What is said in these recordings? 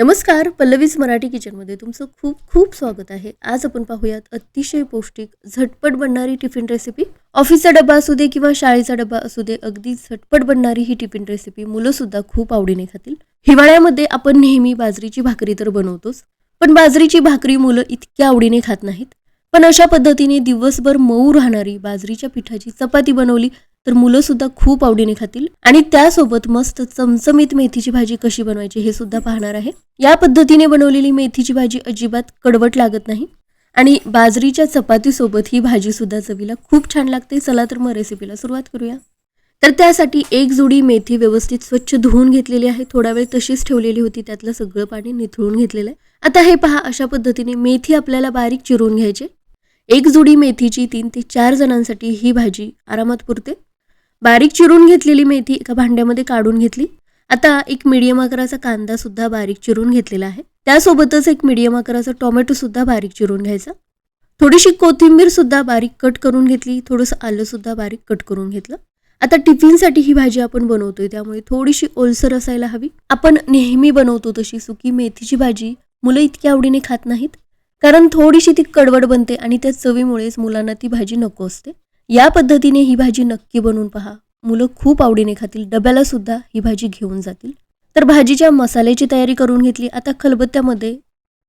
नमस्कार पल्लवीज मराठी किचनमध्ये तुमचं खूप खूप स्वागत आहे. आज आपण पाहूयात अतिशय पौष्टिक झटपट बनणारी टिफिन रेसिपी ऑफिसचा डबा असू दे किंवा शाळेचा डबा असू दे अगदी झटपट बनणारी ही टिफिन रेसिपी मुलं सुद्धा खूप आवडीने खातील. हिवाळ्यामध्ये आपण नेहमी बाजरीची भाकरी तर बनवतोच पण बाजरीची भाकरी मुलं इतक्या आवडीने खात नाहीत. पण अशा पद्धतीने दिवसभर मऊ राहणारी बाजरीच्या पिठाची चपाती बनवली तर मुलं सुद्धा खूप आवडीने खातील. आणि त्यासोबत मस्त चमचमीत मेथीची भाजी कशी बनवायची हे सुद्धा पाहणार आहे. या पद्धतीने बनवलेली मेथीची भाजी अजिबात कडवट लागत नाही. आणि बाजरीच्या चपातीसोबत ही भाजी सुद्धा चवीला खूप छान लागते. चला तर मग रेसिपीला सुरुवात करूया. तर त्यासाठी एक जोडी मेथी व्यवस्थित स्वच्छ धुवून घेतलेली आहे. थोडा वेळ तशीच ठेवलेली होती. त्यातलं सगळं पाणी निथळून घेतलेलं आहे. आता हे पहा अशा पद्धतीने मेथी आपल्याला बारीक चिरून घ्यायचे एक जोडी मेथीची तीन ते चार जणांसाठी ही भाजी आरामात पुरते. बारीक चिरून घेतलेली मेथी एका भांड्यामध्ये काढून घेतली. आता एक मिडियम आकाराचा कांदा सुद्धा बारीक चिरून घेतलेला आहे. त्यासोबतच एक मिडियम आकाराचा टोमॅटो सुद्धा बारीक चिरून घ्यायचा. थोडीशी कोथिंबीर सुद्धा बारीक कट करून घेतली. थोडंसं आलं सुद्धा बारीक कट करून घेतलं. आता टिफिनसाठी ही भाजी आपण बनवतोय. त्यामुळे थोडीशी ओलसर असायला हवी. आपण नेहमी बनवतो तशी सुकी मेथीची भाजी. मुलं इतक्या आवडीने खात नाहीत. कारण थोडीशी ती कडवड बनते आणि त्या चवीमुळेच मुलांना ती भाजी नको असते. या पद्धतीने ही भाजी नक्की बनवून पहा. मुलं खूप आवडीने खातील डब्याला सुद्धा ही भाजी घेऊन जातील. तर भाजीच्या मसाल्याची तयारी करून घेतली. आता खलबत्त्यामध्ये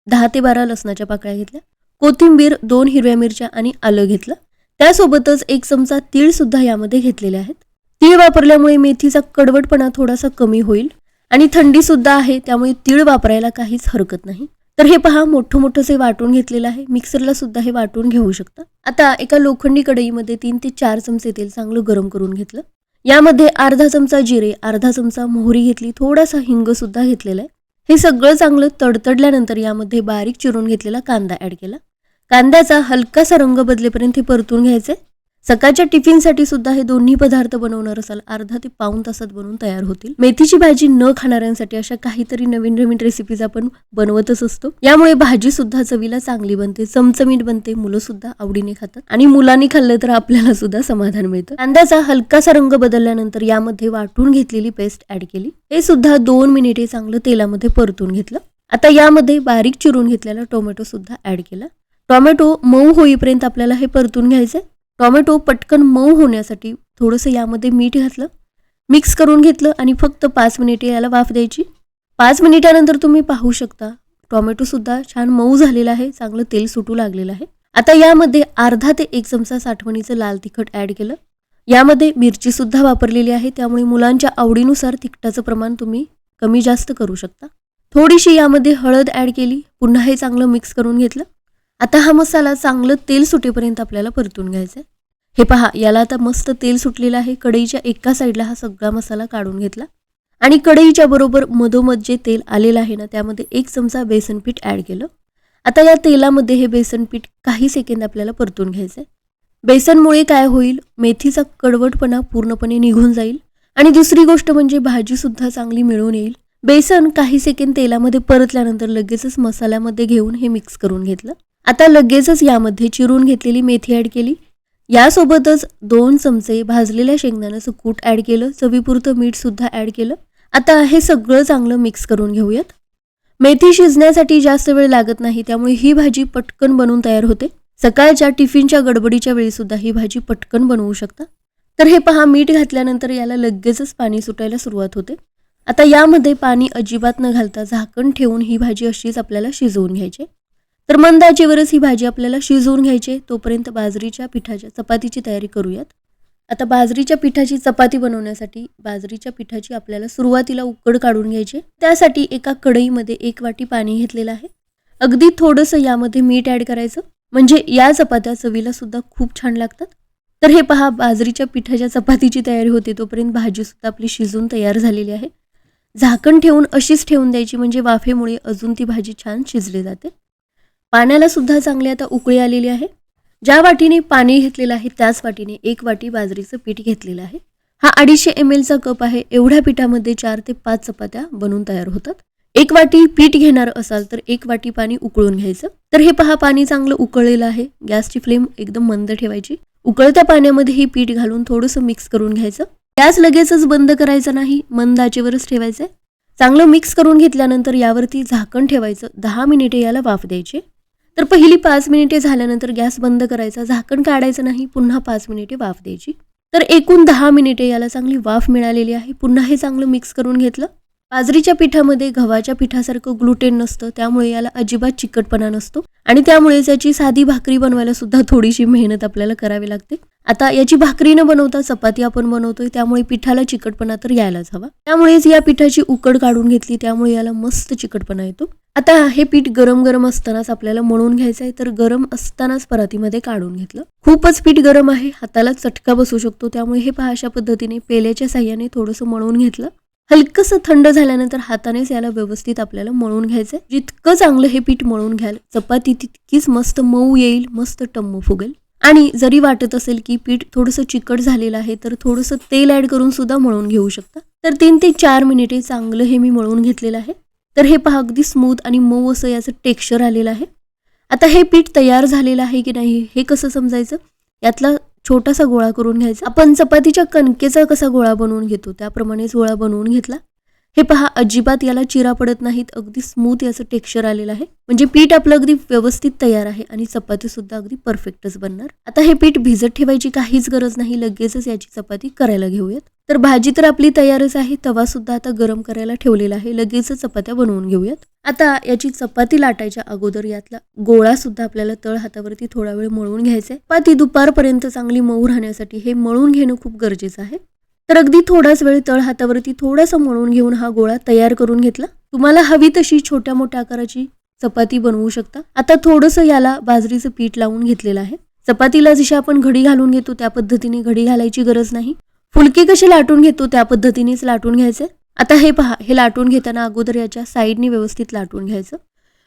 दहा ते बारा लसणाच्या पाकळ्या घेतल्या. कोथिंबीर दोन हिरव्या मिरच्या आणि आलं घेतलं. त्यासोबतच एक चमचा तीळ सुद्धा यामध्ये घेतलेले आहेत. तीळ वापरल्यामुळे मेथीचा कडवटपणा थोडासा कमी होईल आणि थंडी सुद्धा आहे त्यामुळे तीळ वापरायला काहीच हरकत नाही. तर हे पहा मोठं मोठंसे वाटून घेतलेलं आहे मिक्सरला सुद्धा हे वाटून घेऊ शकता. आता एका लोखंडी कढईमध्ये तीन ते चार चमचे तेल चांगलं गरम करून घेतलं. यामध्ये अर्धा चमचा जिरे अर्धा चमचा मोहरी घेतली थोडासा हिंग सुद्धा घेतलेला आहे. हे सगळं चांगलं तडतडल्यानंतर यामध्ये बारीक चिरून घेतलेला कांदा ऍड केला. कांद्याचा हलकासा रंग बदलेपर्यंत हे परतून घ्यायचे सकाळच्या टिफिनसाठी सुद्धा हे दोन्ही पदार्थ बनवणार असाल. अर्धा ते पाऊन तासात बनवून तयार होतील. मेथीची भाजी न खाणाऱ्यांसाठी अशा काहीतरी नवीन नवीन रेसिपीज आपण बनवतच असतो. यामुळे भाजी सुद्धा चवीला चांगली बनते चमचमीत बनते मुलं सुद्धा आवडीने खातात आणि मुलांनी खाल्लं तर आपल्याला सुद्धा समाधान मिळतं. कांद्याचा हलकासा रंग बदलल्यानंतर यामध्ये वाटून घेतलेली पेस्ट ऍड केली. हे सुद्धा दोन मिनिटे चांगलं तेलामध्ये परतून घेतलं. आता यामध्ये बारीक चिरून घेतलेला टोमॅटो सुद्धा ऍड केला. टोमॅटो मऊ होईपर्यंत आपल्याला हे परतून घ्यायचंय. टोमॅटो पटकन मऊ होण्यासाठी थोडंसं यामध्ये मीठ घातलं मिक्स करून घेतलं आणि फक्त पाच मिनिटे याला वाफ द्यायची. पाच मिनिटानंतर तुम्ही पाहू शकता टोमॅटोसुद्धा छान मऊ झालेला आहे चांगलं तेल सुटू लागलेलं आहे. आता यामध्ये अर्धा ते एक चमचा साठवणीचं लाल तिखट ॲड केलं. यामध्ये मिरचीसुद्धा वापरलेली आहे त्यामुळे मुलांच्या आवडीनुसार तिखटाचं प्रमाण तुम्ही कमी जास्त करू शकता. थोडीशी यामध्ये हळद ॲड केली पुन्हा हे चांगलं मिक्स करून घेतलं. आता हा मसाला चांगलं तेल सुटेपर्यंत आपल्याला परतून घ्यायचा आहे हे पहा याला आता मस्त तेल सुटलेलं आहे. कढईच्या एका साईडला हा सगळा मसाला काढून घेतला. आणि कढईच्या बरोबर मधोमध जे तेल आलेलं आहे ना त्यामध्ये एक चमचा बेसन पीठ ॲड केलं. आता या तेलामध्ये हे बेसन पीठ काही सेकंद आपल्याला परतून घ्यायचं आहे बेसनमुळे काय होईल मेथीचा कडवटपणा पूर्णपणे निघून जाईल. आणि दुसरी गोष्ट म्हणजे भाजीसुद्धा चांगली मिळून येईल. बेसन काही सेकंद तेलामध्ये परतल्यानंतर लगेचच मसाल्यामध्ये घेऊन हे मिक्स करून घेतलं. आता लगेचच यामध्ये चिरून घेतलेली मेथी ॲड केली. यासोबतच दोन चमचे भाजलेल्या शेंगदाण्याचं कूट ॲड केलं चवीपुरतं मीठ सुद्धा ॲड केलं. आता हे सगळं चांगलं मिक्स करून घेऊयात. मेथी शिजण्यासाठी जास्त वेळ लागत नाही त्यामुळे ही भाजी पटकन बनवून तयार होते. सकाळच्या टिफिनच्या गडबडीच्या वेळी सुद्धा ही भाजी पटकन बनवू शकता. तर हे पहा मीठ घातल्यानंतर याला लगेचच पाणी सुटायला सुरुवात होते. आता यामध्ये पाणी अजिबात न घालता झाकण ठेवून ही भाजी अशीच आपल्याला शिजवून घ्यायची तर मंद आचेवरच ही भाजी आपल्याला शिजवून घ्यायची तोपर्यंत बाजरीच्या पिठाच्या चपातीची तयारी करूयात. आता बाजरीच्या पिठाची चपाती बनवण्यासाठी बाजरीच्या पिठाची आपल्याला सुरुवातीला उकड काढून घ्यायची त्यासाठी एका कढईमध्ये एक वाटी पाणी घेतलेलं आहे. अगदी थोडंसं यामध्ये मीठ ॲड करायचं. म्हणजे या चपात्या चवीला सुद्धा खूप छान लागतात. तर हे पहा बाजरीच्या पिठाच्या चपातीची तयारी होते. तोपर्यंत भाजीसुद्धा आपली शिजून तयार झालेली आहे. झाकण ठेवून अशीच ठेवून द्यायची. म्हणजे वाफेमुळे अजून ती भाजी छान शिजली जाते. पाण्याला सुद्धा चांगली आता उकळी आलेली आहे. ज्या वाटीने पाणी घेतलेलं आहे त्याच वाटीने एक वाटी बाजरीचं पीठ घेतलेलं आहे. हा अडीचशे एम एलचा कप आहे. एवढ्या पिठामध्ये चार ते पाच चपात्या बनवून तयार होतात. एक वाटी पीठ घेणार असाल तर एक वाटी पाणी उकळून घ्यायचं. तर हे पहा पाणी चांगलं उकळलेलं आहे. गॅसची फ्लेम एकदम मंद ठेवायची. उकळत्या पाण्यामध्ये हे पीठ घालून थोडंसं मिक्स करून घ्यायचं. गॅस लगेचच बंद करायचं नाही मंद आचेवरच ठेवायचं चांगलं मिक्स करून घेतल्यानंतर यावरती झाकण ठेवायचं. दहा मिनिटे याला वाफ द्यायची. तर पहिली पाच मिनिटे झाल्यानंतर गॅस बंद करायचा झाकण काढायचं नाही पुन्हा पाच मिनिटे वाफ द्यायची. तर एकूण दहा मिनिटे याला चांगली वाफ मिळालेली आहे. पुन्हा हे चांगलं मिक्स करून घेतलं. बाजरीच्या पिठामध्ये गव्हाच्या पिठासारखं ग्लुटेन नसतं त्यामुळे याला अजिबात चिकटपणा नसतो आणि त्यामुळे याची साधी भाकरी बनवायला सुद्धा थोडीशी मेहनत आपल्याला करावी लागते. आता याची भाकरी न बनवता चपाती आपण बनवतोय त्यामुळे पिठाला चिकटपणा तर यायलाच हवा. त्यामुळेच या पिठाची उकड काढून घेतली त्यामुळे याला मस्त चिकटपणा येतो. आता हे पीठ गरम गरम असतानाच आपल्याला मळून घ्यायचं आहे तर गरम असतानाच परातीमध्ये काढून घेतलं. खूपच पीठ गरम आहे हाताला चटका बसू शकतो त्यामुळे हे पहा अशा पद्धतीने पेल्याच्या साह्याने थोडंसं मळून घेतलं. हलकंसं थंड झाल्यानंतर हातानेच याला व्यवस्थित आपल्याला मळून घ्यायचं आहे जितकं चांगलं हे पीठ मळून घ्याल चपाती तितकीच मस्त मऊ येईल मस्त टम्म फुगेल. आणि जरी वाटत असेल की पीठ थोडंसं चिकट झालेलं आहे तर थोडंसं तेल ॲड करून सुद्धा मळून घेऊ शकता. तर तीन ते चार मिनिटे चांगलं हे मी मळून घेतलेलं आहे. तर हे पहा अगदी स्मूथ आणि मऊ असं याचं टेक्स्चर आलेलं आहे. आता हे पीठ तयार झालेलं आहे की नाही हे कसं समजायचं? यातला छोटासा गोळा करून घ्यायचा. आपण चपातीच्या कणकेचा कसा गोळा बनवून घेतो? त्याप्रमाणेच गोळा बनवून घेतला. हे पहा अजिबात याला चिरा पडत नाहीत. अगदी स्मूथ याचं टेक्स्चर आलेलं आहे. म्हणजे पीठ आपलं अगदी व्यवस्थित तयार आहे आणि चपाती सुद्धा अगदी परफेक्टच बनणार. आता हे पीठ भिजत ठेवायची काहीच गरज नाही. लगेचच याची चपाती करायला घेऊयात. तर भाजी तर आपली तयारच आहे. तवा सुद्धा आता गरम करायला ठेवलेला आहे. लगेचच चपात्या बनवून घेऊयात. आता याची चपाती लाटायच्या अगोदर यातला गोळा सुद्धा आपल्याला तळ हातावरती थोडा वेळ मळून घ्यायचा आहे. चपाती दुपारपर्यंत चांगली मऊ राहण्यासाठी हे मळून घेणं खूप गरजेचं आहे. तर अगदी थोडाच वेळ तळ हातावरती थोडासा मळून घेऊन हा गोळा तयार करून घेतला. तुम्हाला हवी तशी छोट्या मोठ्या आकाराची चपाती बनवू शकता. आता थोडंसं याला बाजरीचं पीठ लावून घेतलेलं आहे. चपातीला जशी आपण घडी घालून घेतो त्या पद्धतीने घडी घालायची गरज नाही. फुलके कसे लाटून घेतो त्या पद्धतीनेच लाटून घ्यायचे. आता हे पहा हे लाटून घेताना अगोदर याच्या साईडनी व्यवस्थित लाटून घ्यायचं.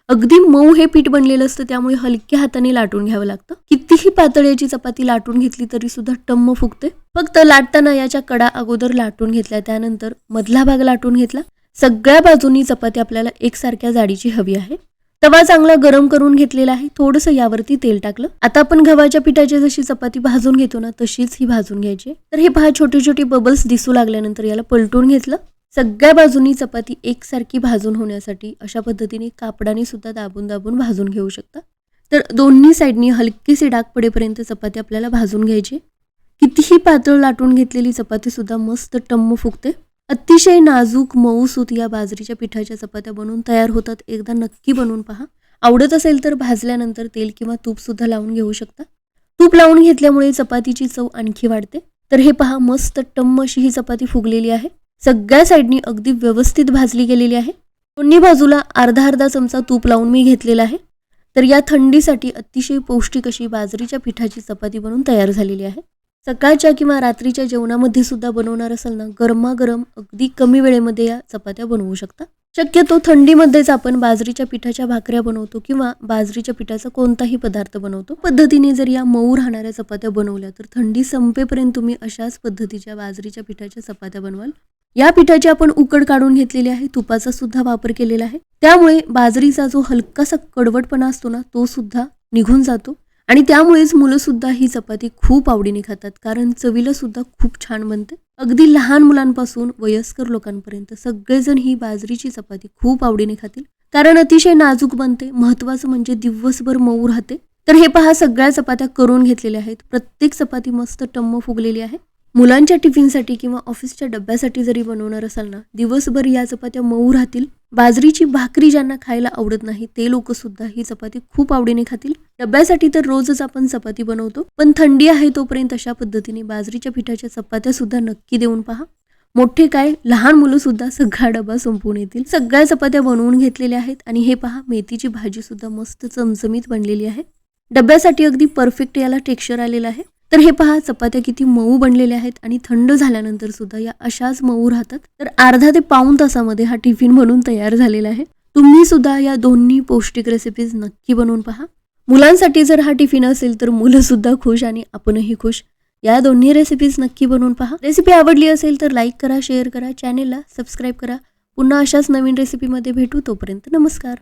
अगदी मऊ हे पीठ बनलेलं असतं त्यामुळे हलक्या हाताने लाटून घ्यावं लागतं. कितीही पातळ्याची चपाती लाटून घेतली तरी सुद्धा टम्म फुगते. फक्त लाटताना याच्या कडा अगोदर लाटून घेतल्या त्यानंतर मधला भाग लाटून घेतला. सगळ्या बाजूनी चपाती आपल्याला एकसारख्या जाडीची हवी आहे. तवा चांगला गरम करून घेतलेला आहे थोडंसं यावरती तेल टाकलं. आता आपण गव्हाच्या पिठाची जशी चपाती भाजून घेतो ना तशीच ही भाजून घ्यायची तर हे पहा छोटे छोटे बबल्स दिसू लागल्यानंतर याला पलटून घेतलं. सगळ्या बाजूनी चपाती एकसारखी भाजून होण्यासाठी अशा पद्धतीने कापडाने सुद्धा दाबून दाबून भाजून घेऊ शकता. तर दोन्ही साईडनी हलकीसे डाग पडेपर्यंत चपाती आपल्याला भाजून घ्यायची. कितीही पातळ लाटून घेतलेली चपाती सुद्धा मस्त टम्म फुगते. अतिशय नाजूक मऊसूत या बाजरीच्या पिठाच्या चपात्या बनवून तयार होतात. एकदा नक्की बनवून पहा. आवडत असेल तर भाजल्यानंतर तेल किंवा तूप सुद्धा लावून घेऊ शकता. तूप लावून घेतल्यामुळे चपातीची चव आणखी वाढते. तर हे पहा मस्त टम्म अशी ही चपाती फुगलेली आहे. सगळ्या साईडनी अगदी व्यवस्थित भाजली गेलेली आहे. दोन्ही बाजूला अर्धा अर्धा चमचा तूप लावून मी घेतलेला आहे. तर या थंडीसाठी अतिशय पौष्टिक अशी बाजरीच्या पिठाची चपाती बनवून तयार झालेली आहे. सकाळच्या किंवा रात्रीच्या जेवणामध्ये सुद्धा बनवणार असेल ना गरमागरम अगदी कमी वेळेमध्ये या चपात्या बनवू शकता. शक्यतो थंडीमध्येच आपण बाजरीच्या पिठाच्या भाकऱ्या बनवतो किंवा बाजरीच्या पिठाचा कोणताही पदार्थ बनवतो. पद्धतीने जर या मऊ राहणाऱ्या चपात्या बनवल्या तर थंडी संपेपर्यंत तुम्ही अशाच पद्धतीच्या बाजरीच्या पिठाच्या चपात्या बनवाल. या पिठाची आपण उकड काढून घेतलेली आहे तुपाचा सुद्धा वापर केलेला आहे. त्यामुळे बाजरीचा जो हलकासा कडवटपणा असतो ना तो सुद्धा निघून जातो. आणि त्यामुळेच मुलं सुद्धा ही चपाती खूप आवडीने खातात कारण चवीला सुद्धा खूप छान बनते. अगदी लहान मुलांपासून वयस्कर लोकांपर्यंत सगळेजण ही बाजरीची चपाती खूप आवडीने खातील. कारण अतिशय नाजूक बनते महत्वाचं म्हणजे दिवसभर मऊ राहते. तर हे पहा सगळ्या चपात्या करून घेतलेल्या आहेत. प्रत्येक चपाती मस्त टम्म फुगलेली आहे. मुलांच्या टिफिनसाठी किंवा ऑफिसच्या डब्यासाठी जरी बनवणार असाल ना दिवसभर या चपात्या मऊ राहतील. बाजरीची भाकरी ज्यांना खायला आवडत नाही ते लोक सुद्धा ही चपाती खूप आवडीने खातील. डब्यासाठी तर रोजच आपण चपाती बनवतो पण थंडी आहे तोपर्यंत अशा पद्धतीने बाजरीच्या पिठाच्या चपात्या सुद्धा नक्की देऊन पहा. मोठे काय लहान मुलं सुद्धा सगळा डबा संपवून येतील. सगळ्या चपात्या बनवून घेतलेल्या आहेत आणि हे पहा मेथीची भाजी सुद्धा मस्त चमचमीत बनलेली आहे. डब्यासाठी अगदी परफेक्ट याला टेक्स्चर आलेलं आहे. तर हे पहा चपात्या किती मऊ बनलेल्या आहेत आणि थंड झाल्यानंतर सुद्धा या अशाच मऊ राहतात. तर अर्धा ते पाऊन तासामध्ये हा टिफिन म्हणून तयार झालेला आहे. तुम्ही सुद्धा या दोन्ही पौष्टिक रेसिपीज नक्की बनवून पहा. मुलांसाठी जर हा टिफिन असेल तर मुलं सुद्धा खुश आणि आपणही खुश. या दोन्ही रेसिपीज नक्की बनवून पहा. रेसिपी आवडली असेल तर लाईक करा शेअर करा चॅनेलला सबस्क्राईब करा. पुन्हा अशाच नवीन रेसिपीमध्ये भेटू. तोपर्यंत नमस्कार.